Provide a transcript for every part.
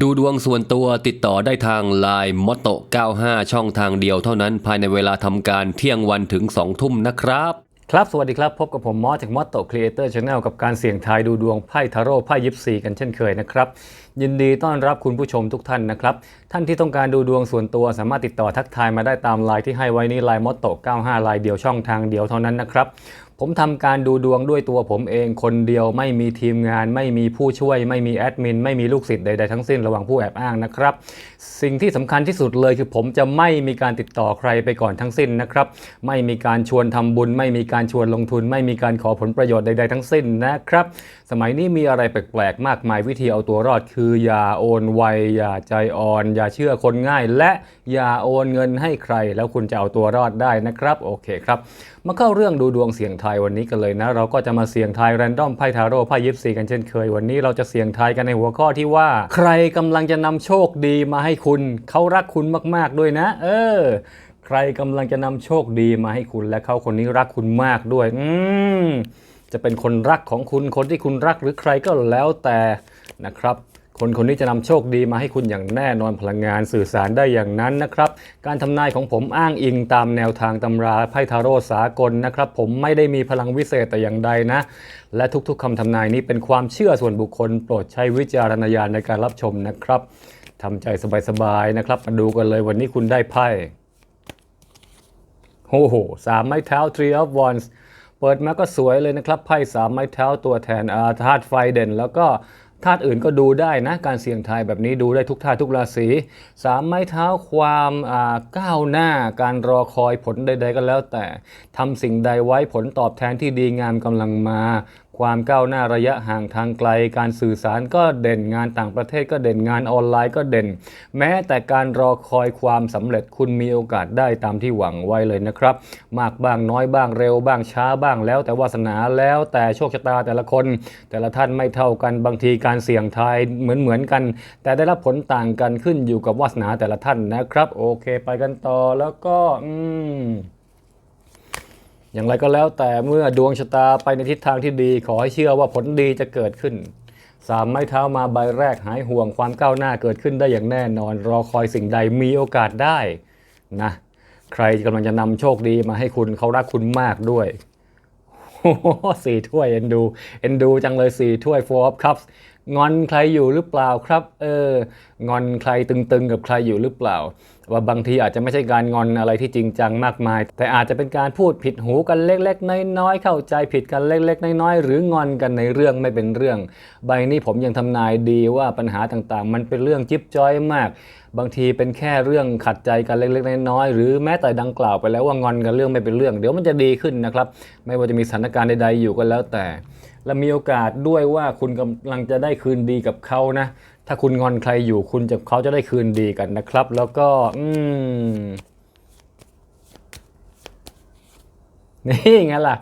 ดูดวงส่วนตัวติดต่อได้ทาง Line m o t o 95 ช่องทางเดียวเท่านั้นภายในเวลาทำการเที่ยงวันถึง 2 ทุ่มนะครับ ครับสวัสดีครับ พบกับผมมอสจากมอสโตครีเอเตอร์ชาแนลกับการเสี่ยงทายดูดวงไพ่ทาโร่ไพ่ยิปซีกันเช่นเคยนะครับ ยินดีต้อนรับคุณผู้ชมทุกท่านนะครับ ท่านที่ต้องการดูดวงส่วนตัวสามารถติดต่อทักทายมาได้ตามไลน์ที่ให้ไว้นี้ไลน์มอสโต95ไลน์เดียวช่องทางเดียวเท่านั้นนะครับ ผมทำการดูดวงด้วยตัวผมเองคนเดียวไม่มีทีมงาน ไม่มีผู้ช่วย ไม่มีแอดมิน ไม่มีลูกศิษย์ใดๆทั้งสิ้นระหว่างผู้แอบอ้างนะครับ สิ่งที่สำคัญที่สุดเลยคือผมจะไม่มีการติดต่อใครไปก่อนทั้งสิ้นนะครับ ไม่มีการชวนทำบุญ ไม่มีการชวนลงทุน ไม่มีการขอผลประโยชน์ใดๆทั้งสิ้นนะครับ สมัยนี้มีอะไรแปลกๆมากมายวิธีเอาตัวรอด คืออย่าโอนไวอย่าใจอ่อน อย่าเชื่อคนง่าย และ อย่าโอนเงินให้ใคร แล้วคุณจะเอาตัวรอดได้นะครับโอเคครับมาเข้าเรื่องดูดวงเสียงทายวันนี้กันเลยนะ เราก็จะมาเสี่ยงทายแรนดอมไพ่ทาโร่ไพ่ยิปซีกันเช่นเคย วันนี้เราจะเสี่ยงทายกันในหัวข้อที่ว่า ใครกำลังจะนำโชคดีมาให้คุณเขารักคุณมากๆด้วยนะ เออใครกำลังจะนำโชคดีมาให้คุณและเขาคนนี้รักคุณมากด้วย อืมจะเป็นคนรักของคุณคนที่คุณรักหรือใครก็แล้วแต่นะครับ คนคนนี้จะนำโชคดีมาให้คุณอย่างแน่นอนพลังงานสื่อสารได้อย่างนั้นนะครับ การทำนายของผมอ้างอิงตามแนวทางตำราไพ่ทาโร่สากลนะครับ ผมไม่ได้มีพลังวิเศษแต่อย่างใดนะ และทุกๆคำทำนายนี้เป็นความเชื่อส่วนบุคคล โปรดใช้วิจารณญาณในการรับชมนะครับทำใจสบายๆนะครับมาดูกันเลยวันนี้คุณได้ไพ่โอ้โหสามไม้เท้า three of wands เปิดมาก็สวยเลยนะครับไพ่สามไม้เท้าตัวแทนอาธาตุไฟเด่น แล้วก็ ธาตุอื่นก็ดูได้นะ การเสี่ยงทายแบบนี้ดูได้ทุกธาตุทุกราศีสามไม้เท้าความก้าวหน้า การรอคอยผลใด ๆ ก็แล้วแต่ทำสิ่งใดไว้ผลตอบแทนที่ดีงามกำลังมา ความก้าวหน้าระยะห่างทางไกล การสื่อสารก็เด่นงานต่างประเทศก็เด่นงานออนไลน์ก็เด่น แม้แต่การรอคอยความสำเร็จคุณมีโอกาสได้ตามที่หวังไว้เลยนะครับ มากบ้างน้อยบ้างเร็วบ้างช้าบ้างแล้ว แต่วาสนาแล้วแต่โชคชะตาแต่ละคน แต่ละท่านไม่เท่ากันบางทีการเสี่ยงทายเหมือนเหมือนกัน แต่ได้รับผลต่างกันขึ้นอยู่กับวาสนาแต่ละท่านนะครับ โอเค ไปกันต่อแล้วก็อืม อย่างไรก็แล้วแต่เมื่อดวงชะตาไปในทิศทางที่ดี ขอให้เชื่อว่าผลดีจะเกิดขึ้นสามไม้เท้ามาใบแรกหายห่วงความก้าวหน้าเกิดขึ้นได้อย่างแน่นอน รอคอยสิ่งใดมีโอกาสได้นะใครกำลังจะนำโชคดีมาให้คุณเขารักคุณมากด้วยโอ้สี่ถ้วยเอ็นดูเอ็นดูจังเลยสี่ถ้วย four of cups งอนใครอยู่หรือเปล่าครับ เอองอนใครตึงๆกับใครอยู่หรือเปล่า ว่าบางทีอาจจะไม่ใช่การงอนอะไรที่จริงจังมากมาย แต่อาจจะเป็นการพูดผิดหูกันเล็ก ๆ น้อยๆเข้าใจผิดกันเล็ก ๆ น้อยๆหรืองอนกันในเรื่องไม่เป็นเรื่อง ใบนี้ผมยังทำนายดีว่าปัญหาต่างๆ มันเป็นเรื่องจิ๊บจ้อยมาก บางทีเป็นแค่เรื่องขัดใจกันเล็กๆน้อยๆหรือแม้แต่ดังกล่าวไปแล้วว่างอนกันเรื่องไม่เป็นเรื่อง เดี๋ยวมันจะดีขึ้นนะครับไม่ว่าจะมีสถานการณ์ใดๆอยู่ก็แล้วแต่และมีโอกาสด้วยว่าคุณกำลังจะได้คืนดีกับเขานะ ถ้าคุณงอนใครอยู่คุณจะเขาจะได้คืนดีกันนะครับ แล้วก็อืมนี่ไงล่ะ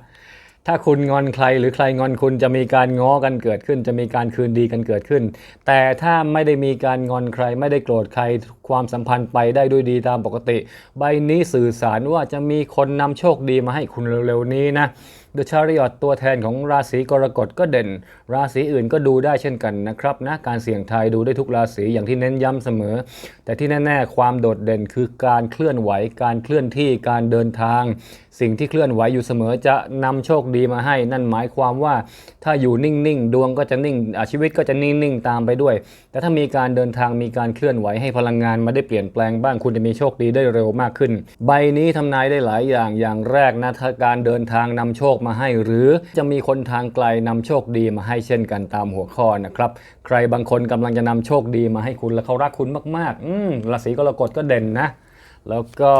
ถ้าคุณงอนใครหรือใครงอนคุณจะมีการง้อกันเกิดขึ้น จะมีการคืนดีกันเกิดขึ้น แต่ถ้าไม่ได้มีการงอนใคร ไม่ได้โกรธใครความสัมพันธ์ไปได้ด้วยดีตามปกติ ใบนี้สื่อสารว่าจะมีคนนำโชคดีมาให้คุณเร็วๆนี้นะ The Chariot ตัวแทนของราศีกรกฎก็เด่น ราศีอื่นก็ดูได้เช่นกันนะครับนะการเสี่ยงทายดูได้ทุกราศีอย่างที่เน้นย้ำเสมอ แต่ที่แน่ๆ ความโดดเด่นคือการเคลื่อนไหว การเคลื่อนที่การเดินทาง สิ่งที่เคลื่อนไหวอยู่เสมอจะนำโชคดีมาให้ นั่นหมายความว่าถ้าอยู่นิ่งๆ ดวงก็จะนิ่งชีวิตก็จะนิ่งๆ ตามไปด้วย แต่ถ้ามีการเดินทางมีการเคลื่อนไหวให้พลังงานมาได้เปลี่ยนแปลงบ้างคุณจะมีโชคดีได้เร็วมากขึ้น ใบนี้ทำนายได้หลายอย่างอย่างแรกนะถ้าการเดินทางนำโชคมาให้ หรือจะมีคนทางไกลนำโชคดีมาให้เช่นกันตามหัวข้อนะครับ ใครบางคนกำลังจะนำโชคดีมาให้คุณและเขารักคุณมากๆ อืมราศีกรกฎก็เด่นนะแล้วก็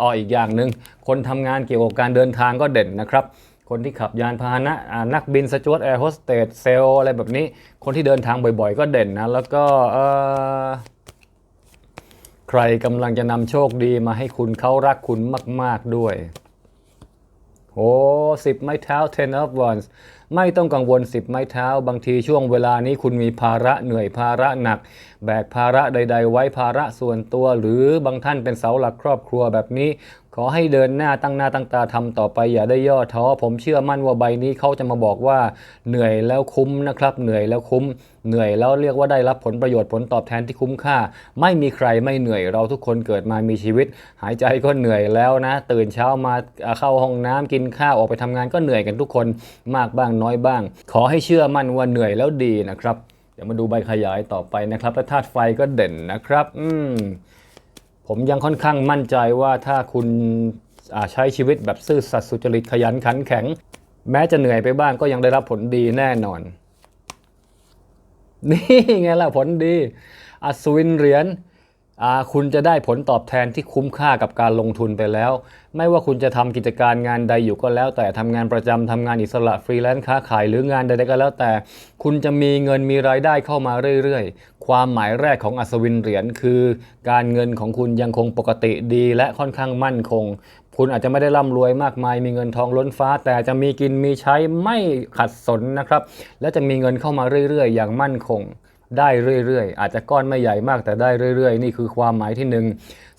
อ้ออีกอย่างหนึ่งคนทำงานเกี่ยวกับการเดินทางก็เด่นนะครับคนที่ขับยานพาหนะนักบินสจวตแอร์โฮสเตสเซลอะไรแบบนี้ คนที่เดินทางบ่อยๆ ก็เด่นนะ แล้วก็เออใครกำลังจะนำโชคดีมาให้คุณเขารักคุณมาก ๆด้วย โอ้สิบไม้เท้า ten of wands ไม่ต้องกังวลสิบไม้เท้า บางทีช่วงเวลานี้คุณมีภาระเหนื่อยภาระหนัก แบกภาระใด ๆ ไว้ภาระส่วนตัว หรือบางท่านเป็นเสาหลักครอบครัวแบบนี้ ขอให้เดินหน้าตั้งหน้าตั้งตาทำต่อไปอย่าได้ย่อท้อ ผมเชื่อมั่นว่าใบนี้เขาจะมาบอกว่าเหนื่อยแล้วคุ้มนะครับ เหนื่อยแล้วคุ้ม เหนื่อยแล้วเรียกว่าได้รับผลประโยชน์ผลตอบแทนที่คุ้มค่า ไม่มีใครไม่เหนื่อยเราทุกคนเกิดมามีชีวิต หายใจก็เหนื่อยแล้วนะ ตื่นเช้ามาเข้าห้องน้ำกินข้าวออกไปทำงานก็เหนื่อยกันทุกคนมากบ้างน้อยบ้าง ขอให้เชื่อมั่นว่าเหนื่อยแล้วดีนะครับเดี๋ยวมาดูใบขยายต่อไปนะครับและธาตุไฟก็เด่นนะครับ อืม ผมยังค่อนข้างมั่นใจว่าถ้าคุณใช้ชีวิตแบบซื่อสัตย์สุจริตขยันขันแข็ง แม้จะเหนื่อยไปบ้างก็ยังได้รับผลดีแน่นอน นี่ไงล่ะผลดีอัศวินเหรียญคุณจะได้ผลตอบแทนที่คุ้มค่ากับการลงทุนไปแล้ว ไม่ว่าคุณจะทำกิจการงานใดอยู่ก็แล้ว แต่ทำงานประจำทำงานอิสระฟรีแลนซ์ค้าขายหรืองานใดๆก็แล้วแต่ คุณจะมีเงินมีรายได้เข้ามาเรื่อย ความหมายแรกของอัศวินเหรียญคือ การเงินของคุณยังคงปกติดีและค่อนข้างมั่นคง คุณอาจจะไม่ได้ร่ำรวยมากมาย มีเงินทองล้นฟ้า แต่จะมีกินมีใช้ไม่ขัดสนนะครับ และจะมีเงินเข้ามาเรื่อยๆ อย่างมั่นคง ได้เรื่อยๆ อาจจะก้อนไม่ใหญ่มากแต่ได้เรื่อยๆ นี่คือความหมายที่หนึ่ง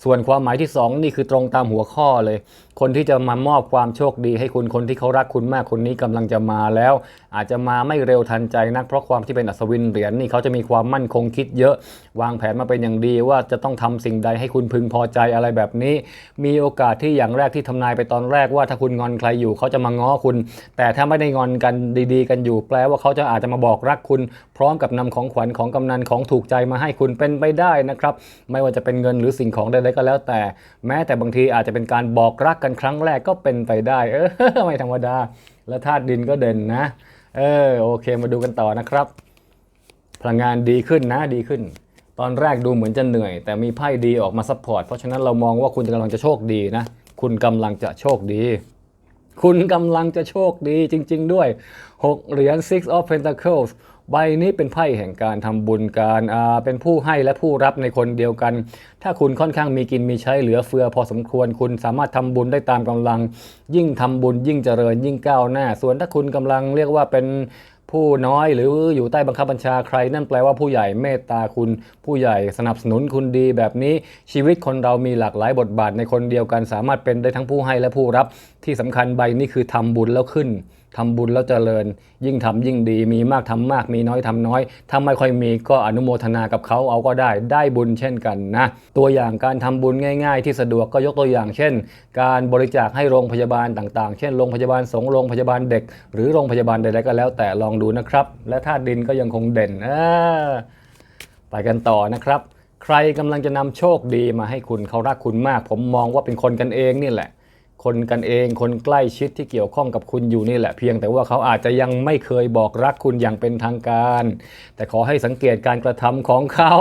ส่วนความหมายที่สองนี่คือตรงตามหัวข้อเลย คนที่จะมามอบความโชคดีให้คุณคนที่เขารักคุณมากคนนี้กำลังจะมาแล้ว อาจจะมาไม่เร็วทันใจนักเพราะความที่เป็นอัศวินเหรียญนี่เขาจะมีความมั่นคงคิดเยอะ วางแผนมาเป็นอย่างดีว่าจะต้องทำสิ่งใดให้คุณพึงพอใจอะไรแบบนี้ มีโอกาสที่อย่างแรกที่ทำนายไปตอนแรกว่าถ้าคุณงอนใครอยู่เขาจะมาง้อคุณ แต่ถ้าไม่ได้งอนกันดี ๆ กันอยู่ แปลว่าเขาจะอาจจะมาบอกรักคุณ พร้อมกับนำของขวัญของกำนันของถูกใจมาให้คุณเป็นไปได้นะครับ ไม่ว่าจะเป็นเงินหรือสิ่งของใดๆก็แล้วแต่ แม้แต่บางทีอาจจะเป็นการบอกรักกันครั้งแรกก็เป็นไปได้ เออไม่ธรรมดา และธาตุดินก็เด่นนะ เออโอเคมาดูกันต่อนะครับ พลังงานดีขึ้นนะดีขึ้น ตอนแรกดูเหมือนจะเหนื่อย แต่มีไพ่ดีออกมาซัพพอร์ตเพราะฉะนั้นเรามองว่าคุณกำลังจะโชคดีนะ คุณกำลังจะโชคดีคุณกำลังจะโชคดีจริง ๆ ด้วย 6 เหรียญ Six of Pentacles ใบนี้เป็นไพ่แห่งการทำบุญการเป็นผู้ให้และผู้รับในคนเดียวกัน ถ้าคุณค่อนข้างมีกินมีใช้เหลือเฟือพอสมควรคุณสามารถทำบุญได้ตามกำลัง ยิ่งทำบุญยิ่งเจริญยิ่งก้าวหน้า ส่วนถ้าคุณกำลังเรียกว่าเป็นผู้น้อยหรืออยู่ใต้บังคับบัญชาใคร นั่นแปลว่าผู้ใหญ่เมตตาคุณ ผู้ใหญ่สนับสนุนคุณดีแบบนี้ชีวิตคนเรามีหลากหลายบทบาทในคนเดียวกัน สามารถเป็นได้ทั้งผู้ให้และผู้รับที่สำคัญใบนี้คือทำบุญแล้วขึ้น ทำบุญแล้วเจริญ ยิ่งทำยิ่งดี มีมากทำมาก มีน้อยทำน้อย ถ้าไม่ค่อยมีก็อนุโมทนากับเขาเอาก็ได้ ได้บุญเช่นกันนะ ตัวอย่างการทำบุญง่าย ๆ ที่สะดวกก็ยกตัวอย่าง เช่น การบริจาคให้โรงพยาบาลต่างๆ เช่น โรงพยาบาลสงฆ์ โรงพยาบาลเด็ก หรือโรงพยาบาลใดๆก็แล้วแต่ลองดูนะครับ และธาตุดินก็ยังคงเด่นไปกันต่อนะครับ ใครกำลังจะนำโชคดีมาให้คุณเขารักคุณมาก ผมมองว่าเป็นคนกันเองนี่แหละ คนกันเอง คนใกล้ชิดที่เกี่ยวข้องกับคุณอยู่นี่แหละเพียงแต่ว่าเขาอาจจะยังไม่เคยบอกรักคุณอย่างเป็นทางการ แต่ขอให้สังเกตการกระทำของเขา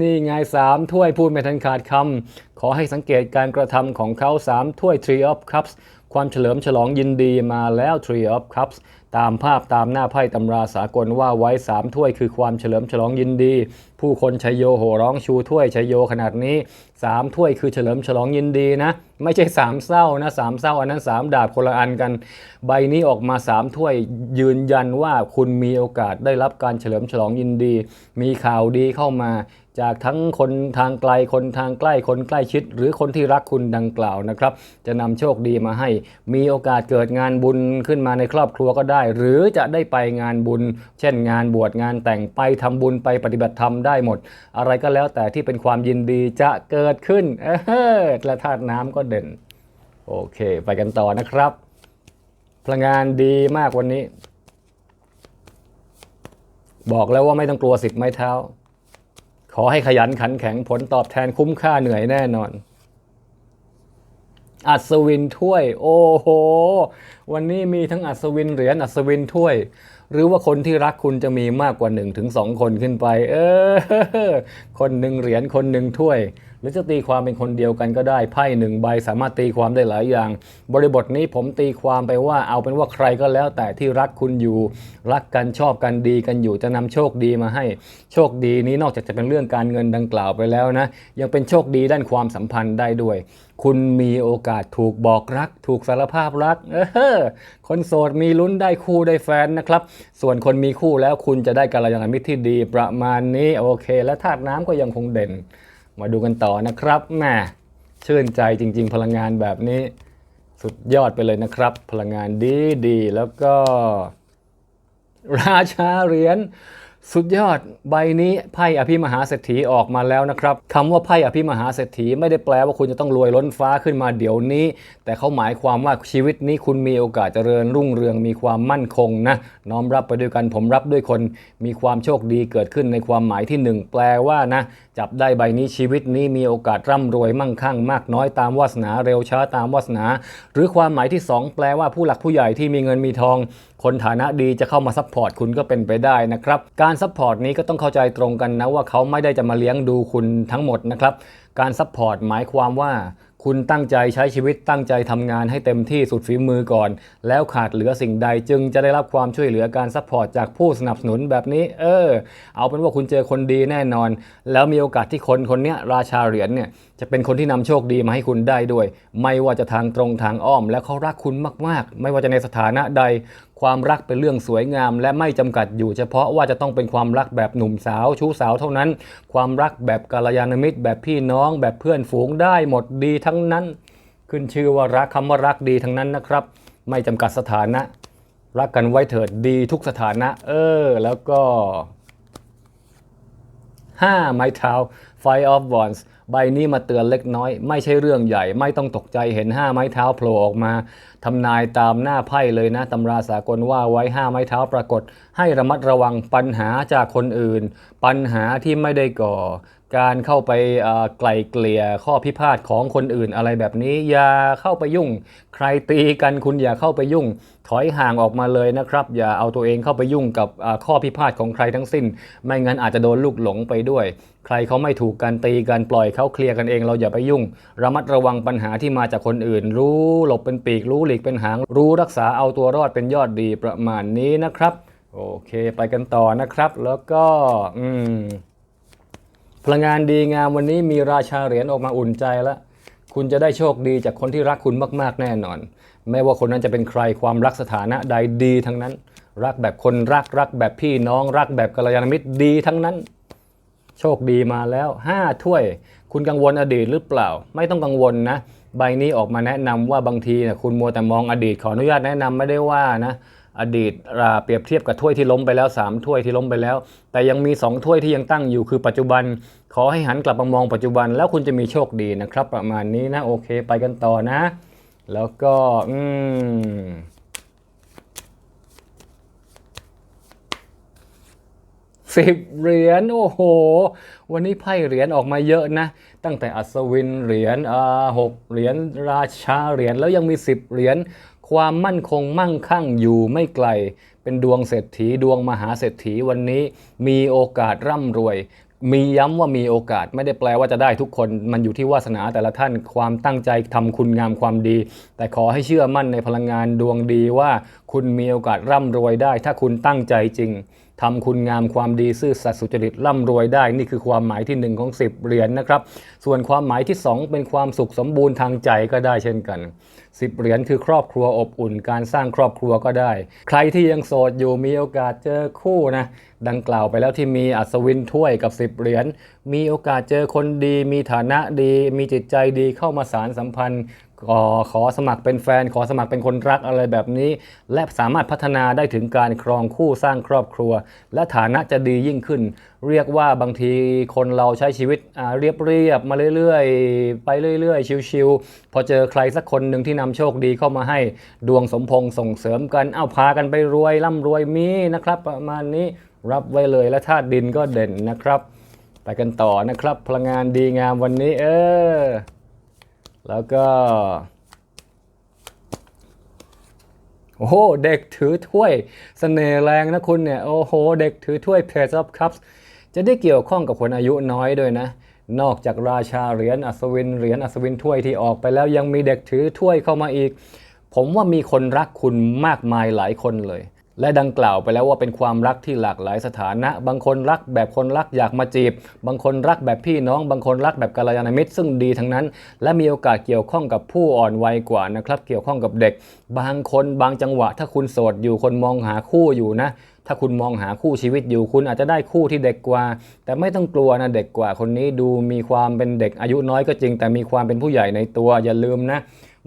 นี่ไงสามถ้วยพูดไม่ทันขาดคำขอให้สังเกตการกระทำของเขาสามถ้วย Tree of Cups ความเฉลิมฉลองยินดีมาแล้ว Tree of Cups ตามภาพตามหน้าไพ่ตำราสากลว่าไว้สามถ้วยคือความเฉลิมฉลองยินดี ผู้คนชัยโยโห่ร้องชูถ้วยชัยโยขนาดนี้สามถ้วยคือเฉลิมฉลองยินดีนะ ไม่ใช่สามเศร้านะสามเศร้าอันนั้นสามดาบคนละอันกัน ใบนี้ออกมาสามถ้วยยืนยันว่าคุณมีโอกาสได้รับการเฉลิมฉลองยินดี มีข่าวดีเข้ามา จากทั้งคนทางไกลคนทางใกล้คนใกล้ชิด หรือคนที่รักคุณดังกล่าวนะครับ จะนำโชคดีมาให้ มีโอกาสเกิดงานบุญขึ้นมาในครอบครัวก็ได้ หรือจะได้ไปงานบุญ เช่นงานบวชงานแต่งไปทำบุญไปปฏิบัติธรรมได้หมด อะไรก็แล้วแต่ที่เป็นความยินดีจะเกิดขึ้นเออและธาตุน้ำก็เด่น โอเค ไปกันต่อนะครับ พลังงานดีมากวันนี้ บอกแล้วว่าไม่ต้องกลัวสิทธิ์ไม้เท้า อให้ขยันขันแข็งผลตอบแทนคุ้มค่าเหนื่อยแน่นอน อัศวินถ้วย โอ้โห วันนี้มีทั้งอัศวินเหรียญอัศวินถ้วย หรือว่าคนที่รักคุณจะมีมากกว่า1นถึงสคนขึ้นไป เออ คนหนึ่งเหรียญคนหนึ่งถ้วย หรือจะตีความเป็นคนเดียวกันก็ได้ไพ่หนึ่งใบสามารถตีความได้หลายอย่าง บริบทนี้ผมตีความไปว่าเอาเป็นว่าใครก็แล้ว แต่ที่รักคุณอยู่ รักกันชอบกันดีกันอยู่จะนำโชคดีมาให้ โชคดีนี้นอกจากจะเป็นเรื่องการเงินดังกล่าวไปแล้วนะ ยังเป็นโชคดีด้านความสัมพันธ์ได้ด้วย คุณมีโอกาสถูกบอกรัก ถูกสารภาพรักเออคนโสดมีลุ้นได้คู่ได้แฟนนะครับ ส่วนคนมีคู่แล้วคุณจะได้กัลยาณมิตรที่ดีประมาณนี้โอเค และธาตุน้ำก็ยังคงเด่น มาดูกันต่อนะครับแหมชื่นใจจริง ๆ พลังงานแบบนี้ สุดยอดไปเลยนะครับ พลังงานดีดีๆแล้วก็ ราชาเหรียญ สุดยอดใบนี้ไพ่อภิมหาเศรษฐีออกมาแล้วนะครับคำว่าไพ่อภิมหาเศรษฐีไม่ได้แปลว่าคุณจะต้องรวยล้นฟ้าขึ้นมาเดี๋ยวนี้ แต่เขาหมายความว่าชีวิตนี้คุณมีโอกาสเจริญรุ่งเรืองมีความมั่นคงนะน้อมรับไปด้วยกันผมรับด้วยคนมีความโชคดีเกิดขึ้นในความหมายที่หนึ่งแปลว่านะจับได้ใบนี้ชีวิตนี้มีโอกาสร่ำรวยมั่งคั่ง มากน้อยตามวาสนาเร็วช้าตามวาสนา หรือความหมายที่สองแปลว่าผู้หลักผู้ใหญ่ที่มีเงินมีทอง คนฐานะดีจะเข้ามาซัพพอร์ตคุณก็เป็นไปได้นะครับการซัพพอร์ตนี้ก็ต้องเข้าใจตรงกันนะว่าเขาไม่ได้จะมาเลี้ยงดูคุณทั้งหมดนะครับ การซัพพอร์ตหมายความว่าคุณตั้งใจใช้ชีวิตตั้งใจทำงานให้เต็มที่สุดฝีมือก่อน แล้วขาดเหลือสิ่งใดจึงจะได้รับความช่วยเหลือการซัพพอร์ตจากผู้สนับสนุนแบบนี้ เออ เอาเป็นว่าคุณเจอคนดีแน่นอน แล้วมีโอกาสที่คนคนนี้ราชาเหรียญเนี่ยจะเป็นคนที่นำโชคดีมาให้คุณได้ด้วย ไม่ว่าจะทางตรงทางอ้อม และเขารักคุณมาก ๆ ไม่ว่าจะในสถานะใด ความรักเป็นเรื่องสวยงาม และไม่จำกัดอยู่เฉพาะว่าจะต้องเป็นความรักแบบหนุ่มสาวชู้สาวเท่านั้น ความรักแบบกัลยาณมิตร แบบพี่น้อง แบบเพื่อนฝูงได้หมดดีทั้งนั้น ขึ้นชื่อว่ารักคำว่ารักดีทั้งนั้นนะครับ ไม่จำกัดสถานะ รักกันไว้เถิดดีทุกสถานะ เออ แล้วก็5ไม้เท้า Five of Wands ใบนี้มาเตือนเล็กน้อย ไม่ใช่เรื่องใหญ่ ไม่ต้องตกใจเห็น5ไม้เท้าโผล่ออกมาทำนายตามหน้าไพ่เลยนะตำราสากลว่าไว้5ไม้เท้าปรากฏ ให้ระมัดระวังปัญหาจากคนอื่น ปัญหาที่ไม่ได้ก่อ การเข้าไปไกลเกลี่ยข้อพิพาทของคนอื่นอะไรแบบนี้ อย่าเข้าไปยุ่ง ใครตีกันคุณอย่าเข้าไปยุ่ง ถอยห่างออกมาเลยนะครับ อย่าเอาตัวเองเข้าไปยุ่งกับข้อพิพาทของใครทั้งสิ้น ไม่งั้นอาจจะโดนลูกหลงไปด้วย ใครเขาไม่ถูกกันตีกันปล่อยเขาเคลียร์กันเอง เราอย่าไปยุ่ง ระมัดระวังปัญหาที่มาจากคนอื่น รู้หลบเป็นปีกรู้หลีกเป็นหาง รู้รักษาเอาตัวรอดเป็นยอดดีประมาณนี้นะครับ โอเค ไปกันต่อนะครับ แล้วก็อืม พลังงานดีงามวันนี้มีราชาเหรียญออกมาอุ่นใจแล้ว คุณจะได้โชคดีจากคนที่รักคุณมาก ๆ แน่นอน ไม่ว่าคนนั้นจะเป็นใครความรักสถานะใดดีทั้งนั้น รักแบบคนรักรักแบบพี่น้องรักแบบกัลยาณมิตรดีทั้งนั้น โชคดีมาแล้ว 5 ถ้วย คุณกังวลอดีตหรือเปล่า ไม่ต้องกังวลนะ ใบนี้ออกมาแนะนำว่าบางทีนะคุณมัวแต่มองอดีตขออนุญาตแนะนำไม่ได้ว่านะ อดีตเปรียบเทียบกับถ้วยที่ล้มไปแล้ว 3 ถ้วยที่ล้มไปแล้ว แต่ยังมี 2 ถ้วยที่ยังตั้งอยู่คือปัจจุบัน ขอให้หันกลับมามองปัจจุบันแล้วคุณจะมีโชคดีนะครับ ประมาณนี้นะโอเคไปกันต่อนะ แล้วก็อืมสิบเหรียญโอ้โห วันนี้ไพ่เหรียญออกมาเยอะนะ ตั้งแต่อัศวินเหรียญอ่าหกเหรียญราชาเหรียญแล้วยังมีสิบเหรียญ ความมั่นคงมั่งคั่งอยู่ไม่ไกล เป็นดวงเศรษฐีดวงมหาเศรษฐีวันนี้มีโอกาสร่ำรวย มีย้ำว่ามีโอกาสไม่ได้แปลว่าจะได้ทุกคน มันอยู่ที่วาสนาแต่ละท่านความตั้งใจทำคุณงามความดี แต่ขอให้เชื่อมั่นในพลังงานดวงดีว่าคุณมีโอกาสร่ำรวยได้ ถ้าคุณตั้งใจจริง ทำคุณงามความดีซื่อสัตย์สุจริตร่ำรวยได้ นี่คือความหมายที่ 1 ของ 10 เหรียญนะครับ ส่วนความหมายที่ 2 เป็นความสุขสมบูรณ์ทางใจก็ได้เช่นกัน 10 เหรียญคือครอบครัวอบอุ่น การสร้างครอบครัวก็ได้ ใครที่ยังโสดอยู่มีโอกาสเจอคู่นะดังกล่าวไปแล้วที่มีอัศวินถ้วยกับ 10 เหรียญมีโอกาสเจอคนดี มีฐานะดี มีจิตใจดีเข้ามาสารสัมพันธ์ ขอขอสมัครเป็นแฟน ขอสมัครเป็นคนรักอะไรแบบนี้ และสามารถพัฒนาได้ถึงการครองคู่สร้างครอบครัว และฐานะจะดียิ่งขึ้น เรียกว่าบางทีคนเราใช้ชีวิตเรียบเรียบมาเรื่อยๆ ไปเรื่อยๆ ชิวๆพอเจอใครสักคนหนึ่งที่นำโชคดีเข้ามาให้ดวงสมพงษ์ส่งเสริมกันเอาพากันไปรวยร่ำรวยมีนะครับ ประมาณนี้รับไว้เลยและธาตุดินก็เด่นนะครับ ไปกันต่อนะครับ พลังงานดีงามวันนี้ เออ แล้วก็ โอ้โห เด็กถือถ้วยสเสน่ห์แรงนะคุณเนี่ย โอ้โห เด็กถือถ้วย Page of Cups จะได้เกี่ยวข้องกับคนอายุน้อยด้วยนะ นอกจากราชาเหรียญอัศวินเหรียญอัศวินถ้วยที่ออกไปแล้วยังมีเด็กถือถ้วยเข้ามาอีก ผมว่ามีคนรักคุณมากมายหลายคนเลย และดังกล่าวไปแล้วว่าเป็นความรักที่หลากหลายสถานะ บางคนรักแบบคนรักอยากมาจีบ บางคนรักแบบพี่น้อง บางคนรักแบบกัลยาณมิตร ซึ่งดีทั้งนั้น และมีโอกาสเกี่ยวข้องกับผู้อ่อนวัยกว่านะครับ เกี่ยวข้องกับเด็ก บางคนบางจังหวะ ถ้าคุณโสดอยู่คนมองหาคู่อยู่นะถ้าคุณมองหาคู่ชีวิตอยู่คุณอาจจะได้คู่ที่เด็กกว่า แต่ไม่ต้องกลัวนะเด็กกว่าคนนี้ดูมีความเป็นเด็กอายุน้อยก็จริง แต่มีความเป็นผู้ใหญ่ในตัวอย่าลืมนะ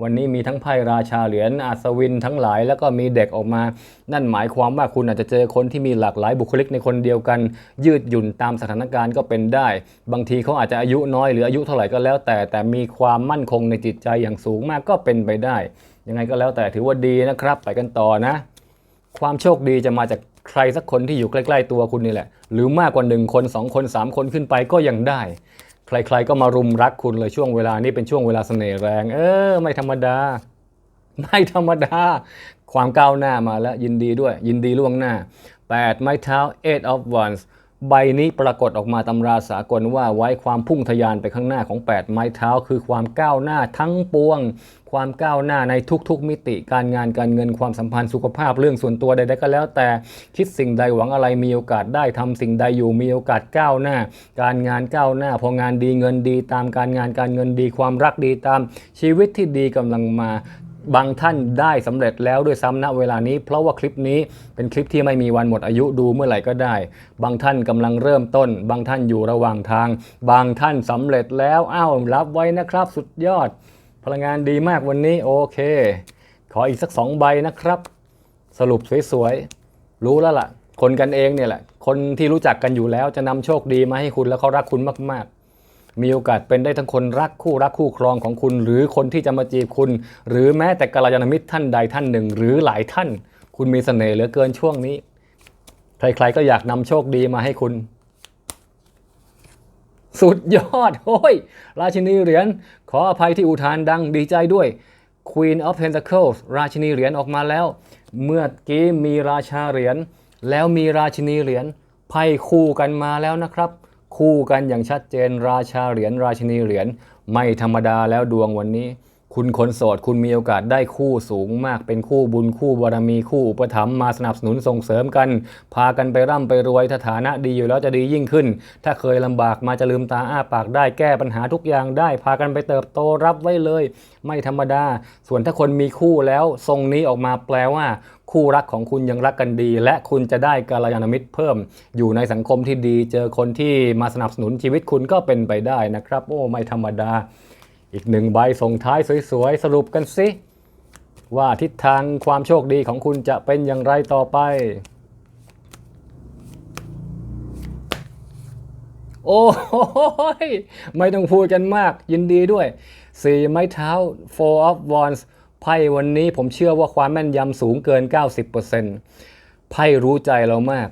วันนี้มีทั้งไพ่ราชาเหรียญอัศวินทั้งหลาย แล้วก็มีเด็กออกมา นั่นหมายความว่าคุณอาจจะเจอคนที่มีหลากหลายบุคลิกในคนเดียวกัน ยืดหยุ่นตามสถานการณ์ก็เป็นได้ บางทีเขาอาจจะอายุน้อยหรืออายุเท่าไหร่ก็แล้ว แต่แต่มีความมั่นคงในจิตใจอย่างสูงมากก็เป็นไปได้ ยังไงก็แล้วแต่ถือว่าดีนะครับ ไปกันต่อนะ ความโชคดีจะมาจากใครสักคนที่อยู่ใกล้ ๆ ตัวคุณนี่แหละ หรือมากกว่าหนึ่งคนสองคนสามคนขึ้นไปก็ยังได้ ใครๆก็มารุมรักคุณเลยช่วงเวลานี้เป็นช่วงเวลาเสน่ห์แรง เออ ไม่ธรรมดา ไม่ธรรมดา ความก้าวหน้ามาแล้วยินดีด้วย ยินดีล่วงหน้า 8 ไม้เท้า eight of wands ใบนี้ปรากฏออกมาตำราสากลว่าไว้ความพุ่งทะยานไปข้างหน้าของ 8 ไม้เท้า คือความก้าวหน้าทั้งปวง ความก้าวหน้าในทุกๆ มิติการงานการเงินความสัมพันธ์สุขภาพเรื่องส่วนตัวใดๆก็แล้ว แต่คิดสิ่งใดหวังอะไรมีโอกาสได้ทำสิ่งใดอยู่มีโอกาสก้าวหน้า การงานก้าวหน้า พองานดีเงินดีตามการงานการเงินดี ความรักดีตามชีวิตที่ดีกำลังมา บางท่านได้สำเร็จแล้วด้วยซ้ำณเวลานี้ เพราะว่าคลิปนี้เป็นคลิปที่ไม่มีวันหมดอายุดูเมื่อไหร่ก็ได้ บางท่านกำลังเริ่มต้น บางท่านอยู่ระหว่างทาง บางท่านสำเร็จแล้วอ้าวรับไว้นะครับ สุดยอด พลังงานดีมากวันนี้โอเค ขออีกสักสองใบนะครับ สรุปสวยๆรู้แล้วล่ะ คนกันเองเนี่ยแหละ คนที่รู้จักกันอยู่แล้วจะนำโชคดีมาให้คุณแล้วเขารักคุณมากๆ มีโอกาสเป็นได้ทั้งคนรักคู่รักคู่ครองของคุณ หรือคนที่จะมาจีบคุณ หรือแม้แต่กัลยาณมิตรท่านใดท่านหนึ่ง หรือหลายท่าน คุณมีเสน่ห์เหลือเกินช่วงนี้ ใครๆก็อยากนำโชคดีมาให้คุณ สุดยอดโอ้ย ราชินีเหรียญขออภัยที่อุทานดังดีใจด้วย Queen of Pentacles ราชินีเหรียญออกมาแล้ว เมื่อกี้มีราชาเหรียญแล้วมีราชินีเหรียญไพ่คู่กันมาแล้วนะครับ คู่กันอย่างชัดเจนราชาเหรียญราชินีเหรียญไม่ธรรมดาแล้วดวงวันนี้ คุณคนโสดคุณมีโอกาสได้คู่สูงมากเป็นคู่บุญคู่บารมีคู่อุปถัมภ์มาสนับสนุนส่งเสริมกัน พากันไปร่ำไปรวยถ้าฐานะดีอยู่แล้วจะดียิ่งขึ้น ถ้าเคยลำบากมาจะลืมตาอ้าปากได้แก้ปัญหาทุกอย่างได้ พากันไปเติบโตรับไว้เลย ไม่ธรรมดา ส่วนถ้าคนมีคู่แล้วทรงนี้ออกมาแปลว่าคู่รักของคุณยังรักกันดี และคุณจะได้กัลยาณมิตรเพิ่ม อยู่ในสังคมที่ดี เจอคนที่มาสนับสนุนชีวิตคุณก็เป็นไปได้นะครับ โอ้ไม่ธรรมดา อีกหนึ่งใบส่งท้ายสวยๆ สรุปกันสิว่าทิศทางความโชคดีของคุณจะเป็นอย่างไรต่อไป โอ้ยไม่ต้องพูดกันมากยินดีด้วยสี่ไม้เท้า four of wands ไพ่วันนี้ผมเชื่อว่าความแม่นยำสูงเกิน 90%ไพ่รู้ใจเรามาก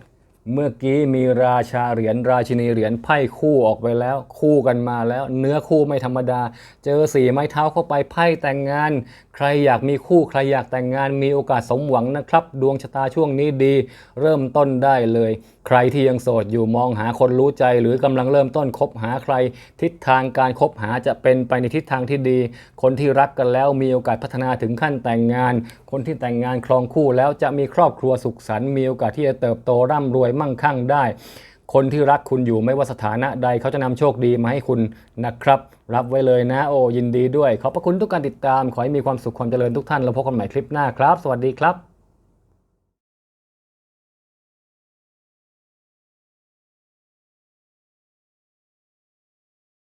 เมื่อกี้มีราชาเหรียญราชินีเหรียญไพ่คู่ออกไปแล้ว คู่กันมาแล้ว เนื้อคู่ไม่ธรรมดา เจอสีไม้เท้าเข้าไปไพ่แต่งงาน ใครอยากมีคู่ใครอยากแต่งงานมีโอกาสสมหวังนะครับ ดวงชะตาช่วงนี้ดี เริ่มต้นได้เลย ใครที่ยังโสดอยู่มองหาคนรู้ใจ หรือกำลังเริ่มต้นคบหาใคร ทิศทางการคบหาจะเป็นไปในทิศทางที่ดี คนที่รักกันแล้วมีโอกาสพัฒนาถึงขั้นแต่งงาน คนที่แต่งงานครองคู่แล้วจะมีครอบครัวสุขสันต์มีโอกาสที่จะเติบโตร่ำรวยวยมั่งคั่งได้ คนที่รักคุณอยู่ไม่ว่าสถานะใดเขาจะนำโชคดีมาให้คุณนะครับ รับไว้เลยนะ โอ้ยินดีด้วย ขอบพระคุณทุกการติดตาม ขอให้มีความสุขความเจริญทุกท่าน แล้วพบกันใหม่คลิปหน้าครับ สวัสดีครับ